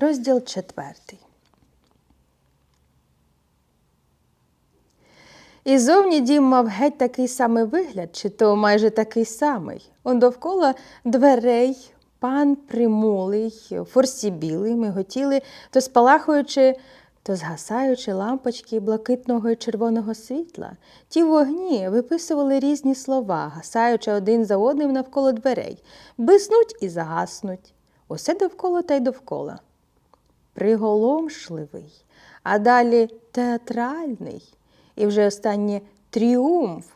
Розділ четвертий. І зовні дім мав геть такий самий вигляд, чи то майже такий самий. Он довкола дверей пан примулий, форсі білий, миготіли, то спалахуючи, то згасаючи лампочки блакитного і червоного світла. Ті вогні виписували різні слова, гасаючи один за одним навколо дверей, биснуть і загаснуть. Усе довкола та й довкола приголомшливий, а далі театральний, і вже останнє тріумф.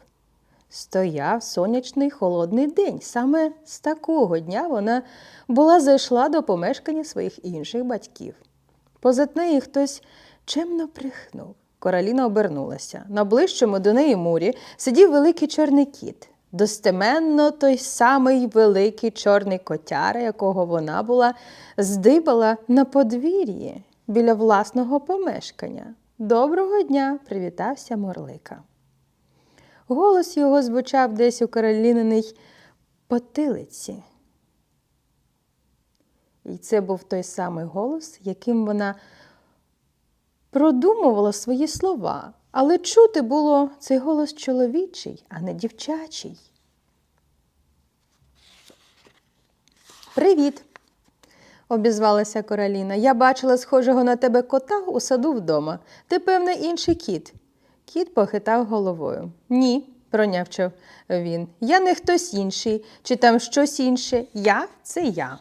Стояв сонячний холодний день. Саме з такого дня вона була зайшла до помешкання своїх інших батьків. Позад неї хтось чемно прихнув. Короліна обернулася. На ближчому до неї мурі сидів великий чорний кіт. Достеменно той самий великий чорний котяра, якого вона була здибала на подвір'ї біля власного помешкання. Доброго дня! привітався Морлика. Голос його звучав десь у Кароліниній потилиці. І це був той самий голос, яким вона продумувала свої слова, але чути було цей голос чоловічий, а не дівчачий. Привіт, обізвалася Короліна. Я бачила схожого на тебе кота у саду вдома. Ти, певне, інший кіт. Кіт похитав головою. Ні, пронявчав він. Я не хтось інший, чи там щось інше. Я це я.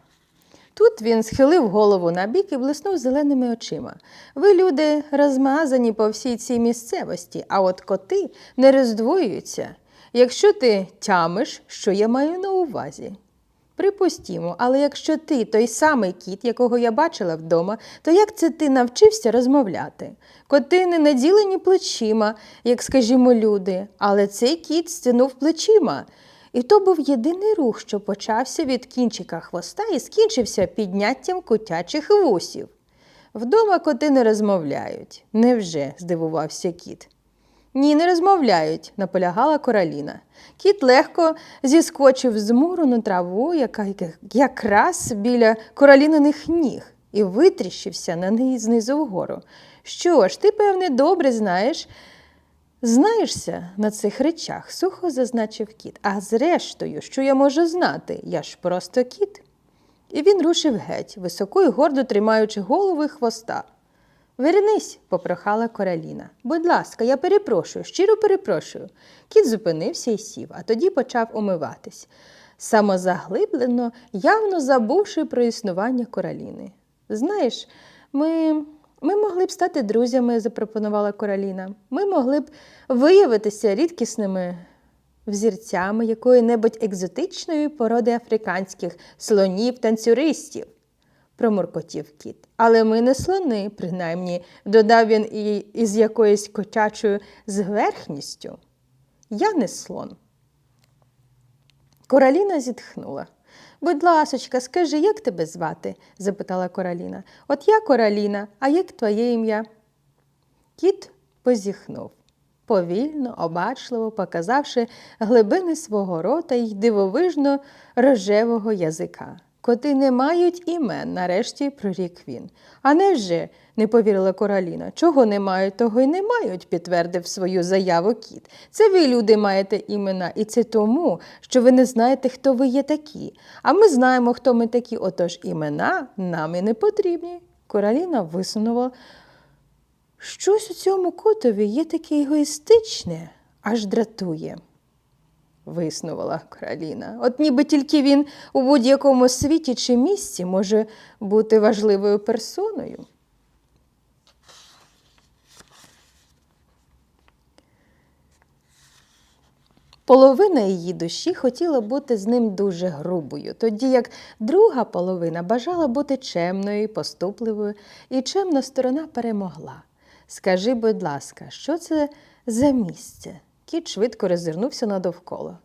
Тут він схилив голову на бік і блиснув зеленими очима. Ви, люди, розмазані по всій цій місцевості, а от коти не роздвоюються. Якщо ти тямиш, що я маю на увазі. Припустімо, але якщо ти той самий кіт, якого я бачила вдома, то як це ти навчився розмовляти? Коти не наділені плечима, як, скажімо, люди, але цей кіт стянув плечима. І то був єдиний рух, що почався від кінчика хвоста і скінчився підняттям котячих вусів. Вдома коти не розмовляють. Невже? здивувався кіт. Ні, не розмовляють, наполягала Короліна. Кіт легко зіскочив з муру на траву, яка якраз біля короліниних ніг, і витріщився на неї знизу вгору. Що ж, ти, певне, добре знаєш, знаєшся на цих речах, сухо зазначив кіт. А зрештою, що я можу знати? Я ж просто кіт. І він рушив геть, високо і гордо тримаючи голову і хвоста. Вернись, попрохала Короліна. Будь ласка, я перепрошую, щиро перепрошую. Кіт зупинився і сів, а тоді почав умиватись, самозаглиблено, явно забувши про існування Короліни. Знаєш, ми, ми могли б стати друзями, запропонувала Короліна. Ми могли б виявитися рідкісними взірцями якої-небудь екзотичної породи африканських слонів, танцюристів промуркотів кіт. Але ми не слони, принаймні, додав він і із якоюсь котячою зверхністю. Я не слон. Короліна зітхнула. Будь ласочка, скажи, як тебе звати? запитала Короліна. От я Короліна, а як твоє ім'я? Кіт позіхнув. Повільно, обачливо показавши глибини свого рота й дивовижно рожевого язика. Коти не мають імен, нарешті прорік він. А невже, не повірила Короліна, чого не мають, того й не мають, підтвердив свою заяву кіт. Це ви, люди, маєте імена, і це тому, що ви не знаєте, хто ви є такі. А ми знаємо, хто ми такі, отож імена нам і не потрібні. Короліна висунула. Щось у цьому котові є таке егоїстичне, аж дратує виснувала Кароліна. От ніби тільки він у будь-якому світі чи місці може бути важливою персоною. Половина її душі хотіла бути з ним дуже грубою, тоді як друга половина бажала бути чемною, поступливою, і чемна сторона перемогла. Скажи, будь ласка, що це за місце? Кіт швидко роззирнувся надовкола.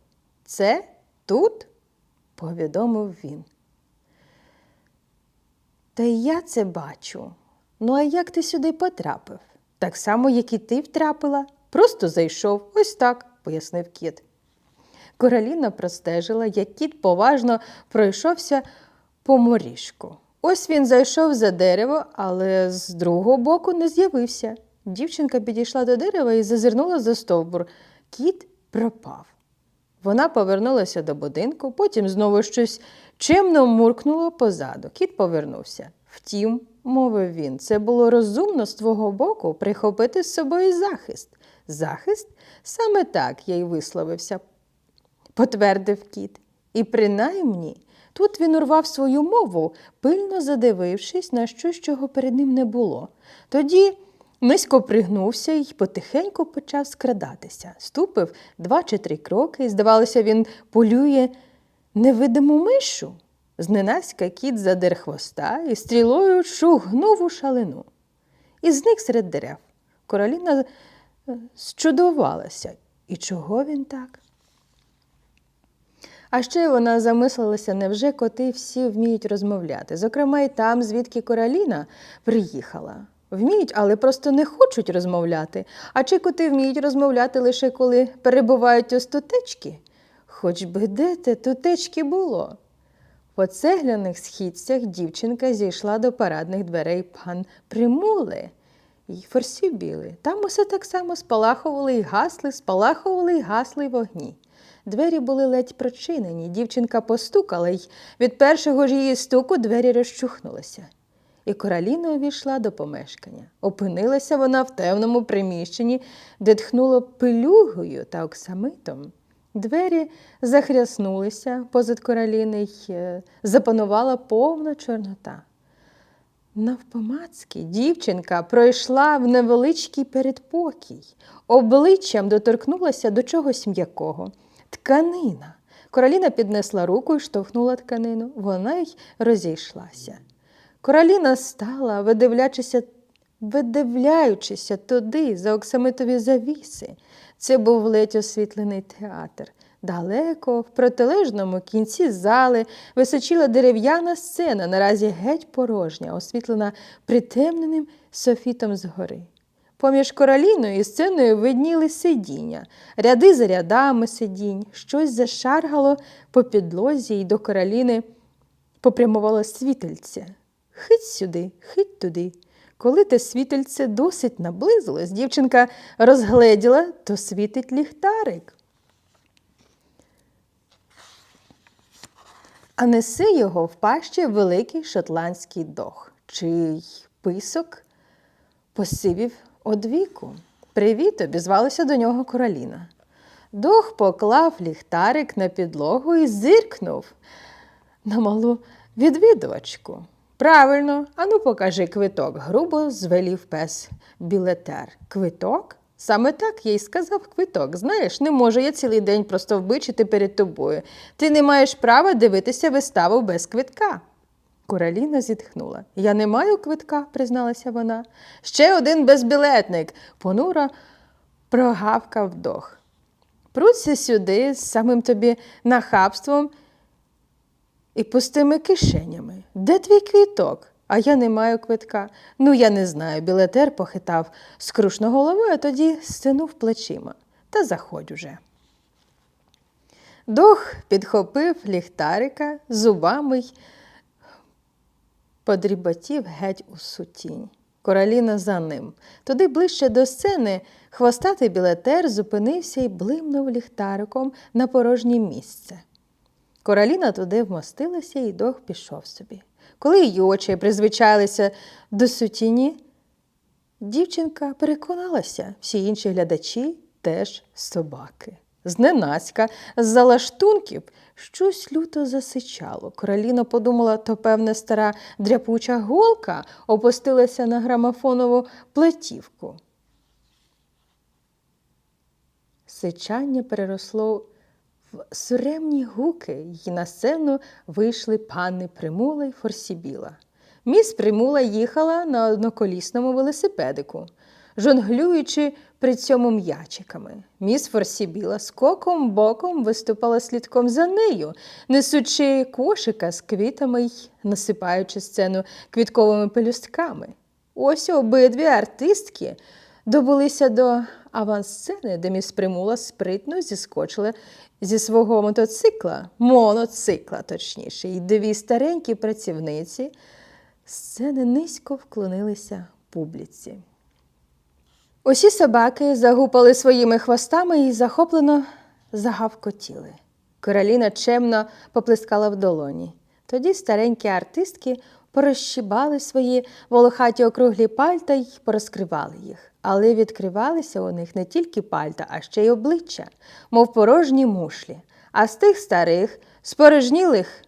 Це тут? повідомив він. Та й я це бачу. Ну, а як ти сюди потрапив? Так само, як і ти втрапила. Просто зайшов ось так, пояснив кіт. Короліна простежила, як кіт поважно пройшовся по моріжку. Ось він зайшов за дерево, але з другого боку не з'явився. Дівчинка підійшла до дерева і зазирнула за стовбур. Кіт пропав. Вона повернулася до будинку, потім знову щось чемно муркнуло позаду. Кіт повернувся. Втім, мовив він, це було розумно з твого боку прихопити з собою захист. Захист? Саме так я й висловився, потвердив кіт. І принаймні тут він урвав свою мову, пильно задивившись на щось, чого перед ним не було. Тоді низько пригнувся і потихеньку почав скрадатися. Ступив два чи три кроки, і, здавалося, він полює невидиму мишу. Зненацька кіт задер хвоста і стрілою шугнув у шалину. І зник серед дерев. Короліна е, зчудувалася. І чого він так? А ще вона замислилася, невже коти всі вміють розмовляти. Зокрема, і там, звідки Короліна приїхала. Вміють, але просто не хочуть розмовляти. А чи коти вміють розмовляти лише коли перебувають у стутечки? Хоч би де те тутечки було. По цегляних східцях дівчинка зійшла до парадних дверей пан Примули й форсібіли. Там усе так само спалахували й гасли, спалахували й гасли вогні. Двері були ледь прочинені. Дівчинка постукала, й від першого ж її стуку двері розчухнулися. І Короліна увійшла до помешкання. Опинилася вона в темному приміщенні, де тхнуло пилюгою та оксамитом. Двері захряснулися позад короліни й е, запанувала повна чорнота. Навпомацьки дівчинка пройшла в невеличкий передпокій, обличчям доторкнулася до чогось м'якого. Тканина. Короліна піднесла руку і штовхнула тканину. Вона й розійшлася. Короліна стала, видивлячися, видивляючися туди, за оксамитові завіси. Це був ледь освітлений театр. Далеко, в протилежному кінці зали, височіла дерев'яна сцена, наразі геть порожня, освітлена притемненим софітом згори. Поміж короліною і сценою видніли сидіння, ряди за рядами сидінь, щось зашаргало по підлозі і до короліни попрямувало світельце. Хить сюди, хить туди. Коли те світельце досить наблизилось, дівчинка розгледіла, то світить ліхтарик. А несе його в пащі великий шотландський дог, чий писок посивів одвіку. Привіт, обізвалася до нього короліна. Дог поклав ліхтарик на підлогу і зиркнув на малу відвідувачку. Правильно, ану покажи квиток, грубо звелів пес білетер. Квиток? Саме так я й сказав квиток. Знаєш, не можу я цілий день просто вбичити перед тобою. Ти не маєш права дивитися виставу без квитка. Короліна зітхнула. Я не маю квитка, призналася вона. Ще один безбілетник. Понуро прогавкав дог. Пруться сюди з самим тобі нахабством і пустими кишенями. Де твій квіток? А я не маю квитка. Ну, я не знаю. Білетер похитав скрушно головою, а тоді стинув плечима. Та заходь уже. Дох підхопив ліхтарика зубами й подріботів геть у сутінь. Короліна за ним. Туди ближче до сцени хвостатий білетер зупинився і блимнув ліхтариком на порожнє місце. Короліна туди вмостилася і дог пішов собі. Коли її очі призвичайлися до сутіні, дівчинка переконалася, всі інші глядачі теж собаки. Зненацька, з-за лаштунків, щось люто засичало. Короліна подумала, то певне стара дряпуча голка опустилася на грамофонову платівку. Сичання переросло в суремні гуки, й на сцену вийшли пани Примула й Форсібіла. Міс Примула їхала на одноколісному велосипедику, жонглюючи при цьому м'ячиками. Міс Форсібіла скоком боком виступала слідком за нею, несучи кошика з квітами й насипаючи сцену квітковими пелюстками. Ось обидві артистки добулися до авансцени, де міс Примула спритно зіскочила зі свого мотоцикла, моноцикла, точніше, і дві старенькі працівниці Сцени низько вклонилися публіці. Усі собаки загупали своїми хвостами і захоплено загавкотіли. Короліна чемно поплескала в долоні. Тоді старенькі артистки порозщібали свої волохаті округлі пальта й порозкривали їх. Але відкривалися у них не тільки пальта, а ще й обличчя, мов порожні мушлі. А з тих старих, спорожнілих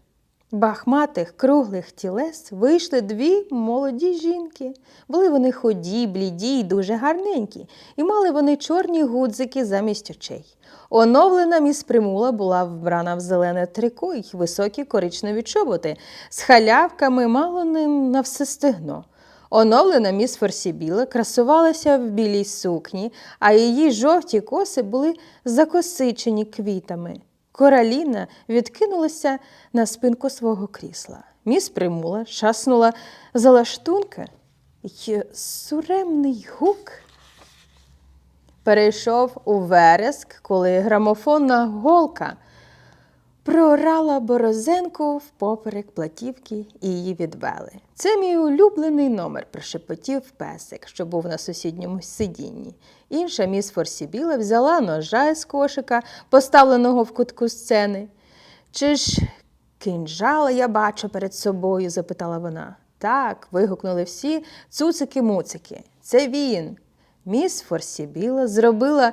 бахматих круглих тілес вийшли дві молоді жінки. Були вони худі, бліді й дуже гарненькі, і мали вони чорні гудзики замість очей. Оновлена міс Примула була вбрана в зелене трико й високі коричневі чоботи з халявками мало не на все стегно. Оновлена міс Форсібіла красувалася в білій сукні, а її жовті коси були закосичені квітами. Кораліна відкинулася на спинку свого крісла. Міс Примула шаснула за лаштунки, й суремний гук перейшов у вереск, коли грамофонна голка проорала борозенку впоперек платівки і її відвели. Це мій улюблений номер, прошепотів песик, що був на сусідньому сидінні. Інша міс Форсібіла взяла ножа з кошика, поставленого в кутку сцени. Чи ж кинджала я бачу перед собою? запитала вона. Так, вигукнули всі цуцики-муцики. Це він. Міс Форсібіла зробила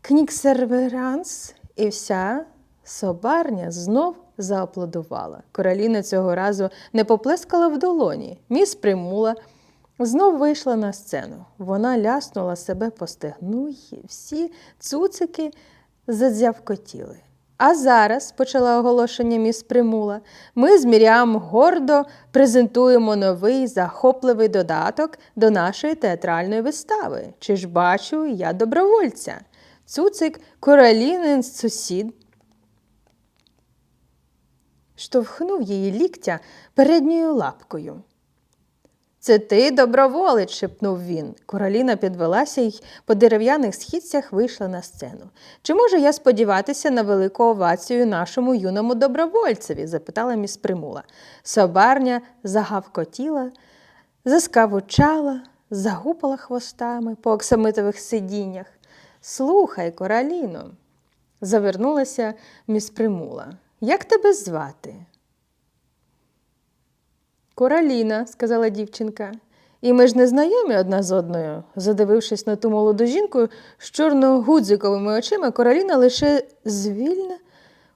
кніксерверанс, і вся собарня знов зааплодувала. Короліна цього разу не поплескала в долоні. Міс Примула знов вийшла на сцену. Вона ляснула себе по стегну, і всі цуцики задзявкотіли. А зараз, почала оголошення міс Примула, ми з Міріам гордо презентуємо новий захопливий додаток до нашої театральної вистави. Чи ж бачу я добровольця? Цуцик Королінин сусід штовхнув її ліктя передньою лапкою. Це ти, доброволець, шепнув він. Короліна підвелася й по дерев'яних східцях вийшла на сцену. Чи можу я сподіватися на велику овацію нашому юному добровольцеві? запитала міс Примула. Собарня загавкотіла, заскавучала, загупала хвостами по оксамитових сидіннях. Слухай, короліно, завернулася міс Примула. Як тебе звати? Кораліна, сказала дівчинка. І ми ж не знайомі одна з одною. Задивившись на ту молоду жінку з чорно-гудзиковими очима, Кораліна лише звільно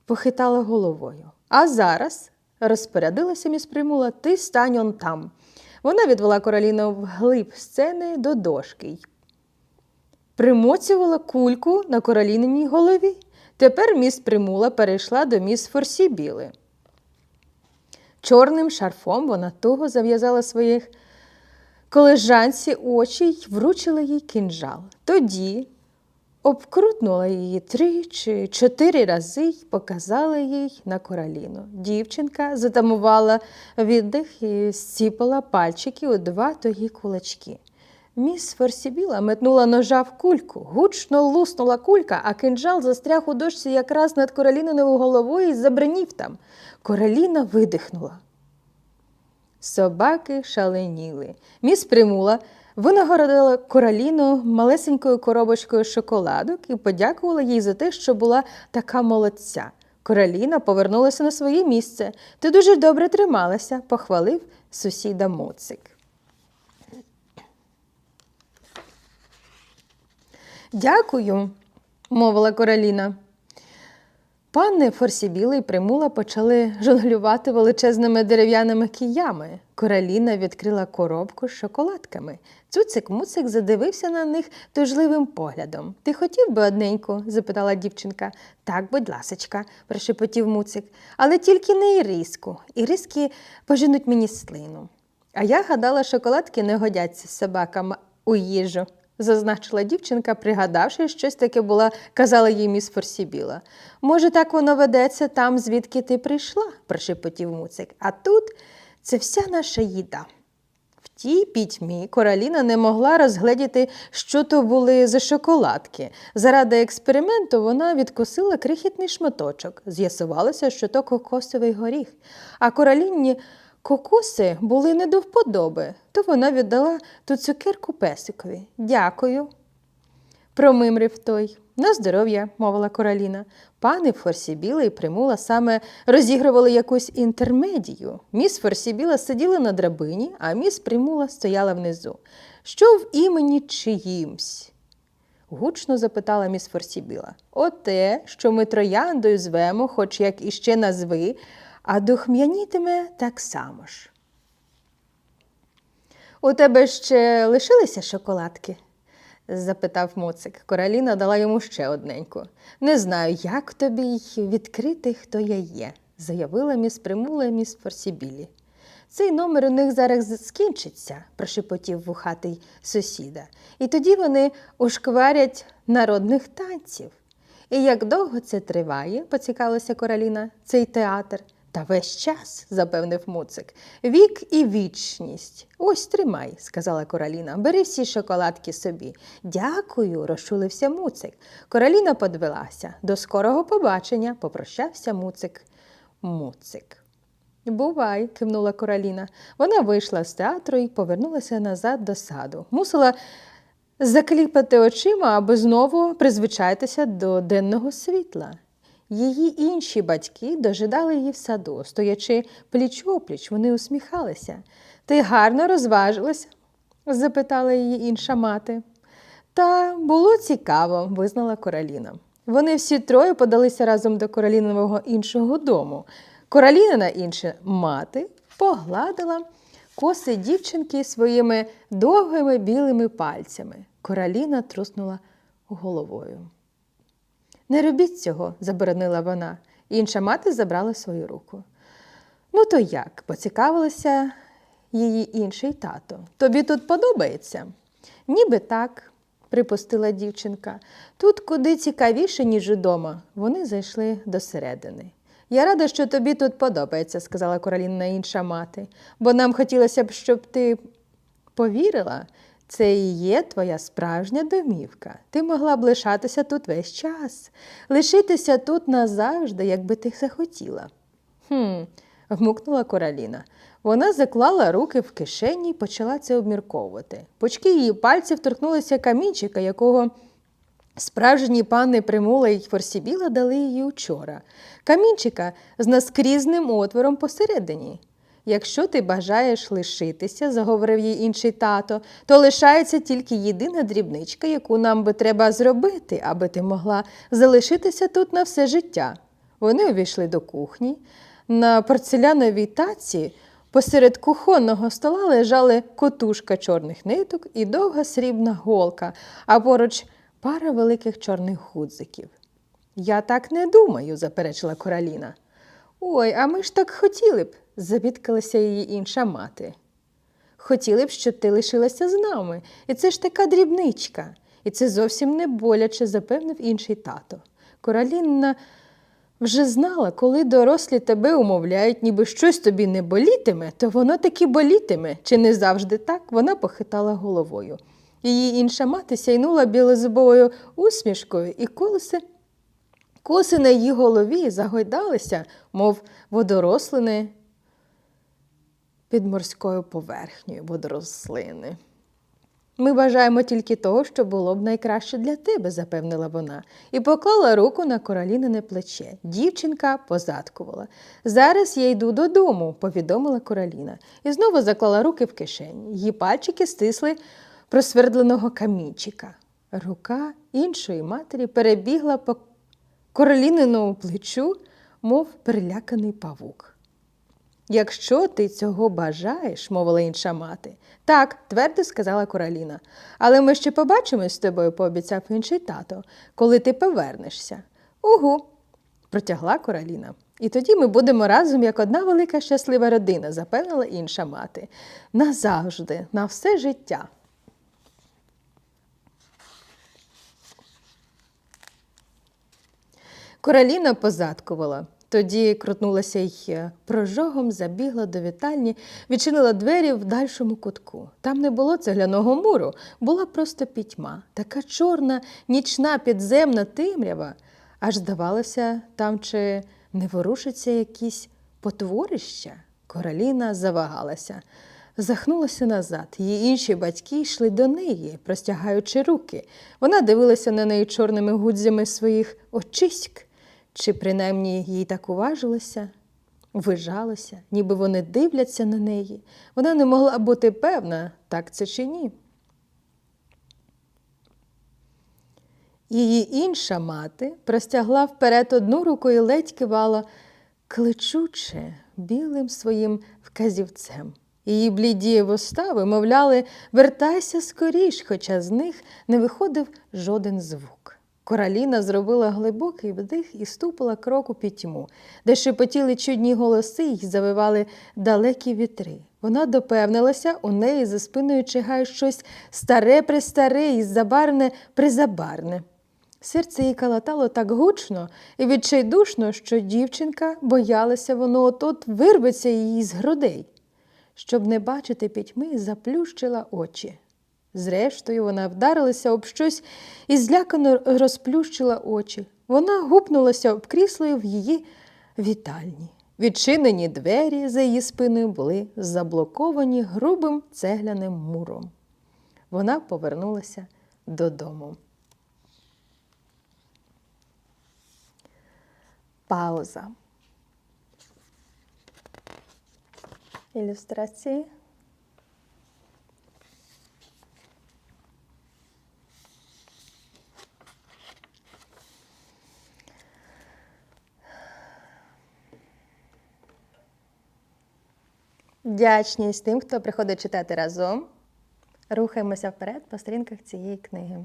похитала головою. А зараз, розпорядилася міс Примула, ти стань он там. Вона відвела Кораліну вглиб сцени до дошки й примоцювала кульку на короліниній голові. Тепер міс Примула перейшла до міс Форсібіли. Чорним шарфом вона туго зав'язала своїх колежанці очі й вручила їй кинджал. Тоді обкрутнула її три чи чотири рази й показала їй на короліну. Дівчинка затамувала віддих і зціпала пальчики у два тогі кулачки. Міс Форсібіла метнула ножа в кульку, гучно луснула кулька, а кинджал застряг у дошці якраз над короліниною головою і забринів там. Короліна видихнула. Собаки шаленіли. Міс Примула винагородила короліну малесенькою коробочкою шоколадок і подякувала їй за те, що була така молодця. Короліна повернулася на своє місце. Ти дуже добре трималася, похвалив сусіда Моцик. Дякую, мовила Короліна. Панни Форсібіла і Примула почали жонглювати величезними дерев'яними киями. Короліна відкрила коробку з шоколадками. Цуцик-муцик задивився на них тужливим поглядом. Ти хотів би одненьку? запитала дівчинка. Так, будь ласочка, прошепотів муцик. Але тільки не іриску. Іриски поженуть мені слину. А я гадала, шоколадки не годяться собакам у їжу зазначила дівчинка, пригадавши, щось таке була, казала їй міс Форсібіла. Може, так воно ведеться там, звідки ти прийшла, прошепотів муцик. А тут це вся наша їда. В тій пітьмі Короліна не могла розгледіти, що то були за шоколадки. Заради експерименту вона відкусила крихітний шматочок. З'ясувалося, що то кокосовий горіх. А Короліні Кокоси були не до вподоби, то вона віддала ту цукерку песикові. Дякую. Промимрив той. На здоров'я, мовила Короліна. Пани Форсібіла і Примула саме розігрували якусь інтермедію. Міс Форсібіла сиділа на драбині, а міс Примула стояла внизу. Що в імені чиїмсь? гучно запитала міс Форсібіла. Оте, що ми трояндою звемо, хоч як іще назви, а духм'янітиме так само ж. У тебе ще лишилися шоколадки? запитав моцик. Короліна дала йому ще одненьку. Не знаю, як тобі й відкрити, хто я є, заявила міс Примула міс Форсібілі. Цей номер у них зараз скінчиться, прошепотів вухатий сусіда. І тоді вони ушкварять народних танців. І як довго це триває, поцікавилася Короліна, цей театр. Та весь час, запевнив Муцик. Вік і вічність. Ось тримай, сказала Короліна. Бери всі шоколадки собі. Дякую, розчулився Муцик. Короліна подвелася. До скорого побачення, попрощався Муцик. Муцик. Бувай, кивнула Короліна. Вона вийшла з театру і повернулася назад до саду. Мусила закліпати очима, аби знову призвичайтеся до денного світла. Її інші батьки дожидали її в саду, стоячи пліч-опліч, вони усміхалися. Ти гарно розважилась? запитала її інша мати. Та було цікаво, визнала Короліна. Вони всі троє подалися разом до Королінового іншого дому. Королінина інша мати погладила коси дівчинки своїми довгими білими пальцями. Короліна труснула головою. Не робіть цього, заборонила вона. Інша мати забрала свою руку. Ну, то як? поцікавилася її інший тато. Тобі тут подобається? Ніби так, припустила дівчинка. Тут куди цікавіше, ніж удома. Вони зайшли до середини. Я рада, що тобі тут подобається, сказала Короліна інша мати, бо нам хотілося б, щоб ти повірила, це і є твоя справжня домівка. Ти могла б лишатися тут весь час, лишитися тут назавжди, якби ти захотіла. Хм, вмукнула Короліна. Вона заклала руки в кишені і почала це обмірковувати. Почки її пальців торкнулися камінчика, якого справжні пани Примула й Форсібіла дали їй учора. Камінчика з наскрізним отвором посередині. Якщо ти бажаєш лишитися, заговорив їй інший тато, то лишається тільки єдина дрібничка, яку нам би треба зробити, аби ти могла залишитися тут на все життя. Вони увійшли до кухні. На порцеляновій таці посеред кухонного стола лежали котушка чорних ниток і довга срібна голка, а поруч пара великих чорних гудзиків. Я так не думаю, заперечила Короліна. Ой, а ми ж так хотіли б, забідкалася її інша мати. Хотіли б, щоб ти лишилася з нами, і це ж така дрібничка. І це зовсім не боляче, запевнив інший тато. Короліна вже знала, коли дорослі тебе умовляють, ніби щось тобі не болітиме, то воно таки болітиме. Чи не завжди так? Вона похитала головою. Її інша мати сяйнула білозубовою усмішкою, і колеси Коси на її голові загойдалися, мов водорослини під морською поверхнею водорослини. Ми бажаємо тільки того, що було б найкраще для тебе, запевнила вона, і поклала руку на королінине плече. Дівчинка позадкувала. Зараз я йду додому, повідомила короліна, і знову заклала руки в кишені. Її пальчики стисли просвердленого камінчика. Рука іншої матері перебігла по короліниному плечу, мов переляканий павук. Якщо ти цього бажаєш, мовила інша мати. Так, твердо сказала Короліна. Але ми ще побачимось з тобою, пообіцяв інший тато, коли ти повернешся. Угу, протягла Короліна. І тоді ми будемо разом як одна велика щаслива родина, запевнила інша мати. Назавжди, на все життя. Короліна позадкувала. Тоді крутнулася й прожогом забігла до вітальні, відчинила двері в дальшому кутку. Там не було цегляного муру, була просто пітьма, така чорна, нічна підземна темрява. Аж здавалося, там чи не ворушиться якісь потворища. Короліна завагалася, захнулася назад. Її інші батьки йшли до неї, простягаючи руки. Вона дивилася на неї чорними гудзями своїх очиськ, чи принаймні їй так уважилося. Вижалося, ніби вони дивляться на неї. Вона не могла бути певна, так це чи ні. Її інша мати простягла вперед одну руку і ледь кивала кличуче білим своїм вказівцем. Її бліді вуста вимовляли Вертайся скоріш, хоча з них не виходив жоден звук. Кораліна зробила глибокий вдих і ступила крок у пітьму, де шепотіли чудні голоси й завивали далекі вітри. Вона допевнилася, у неї за спиною чигає щось старе престаре і забарне призабарне. Серце їй калатало так гучно і відчайдушно, що дівчинка боялася, воно от-от вирветься її з грудей. Щоб не бачити пітьми, заплющила очі. Зрештою, вона вдарилася об щось і злякано розплющила очі. Вона гупнулася об крісло в її вітальні. Відчинені двері за її спиною були заблоковані грубим цегляним муром. Вона повернулася додому. Пауза. Ілюстрації. Вдячність тим, хто приходить читати разом. Рухаємося вперед по сторінках цієї книги.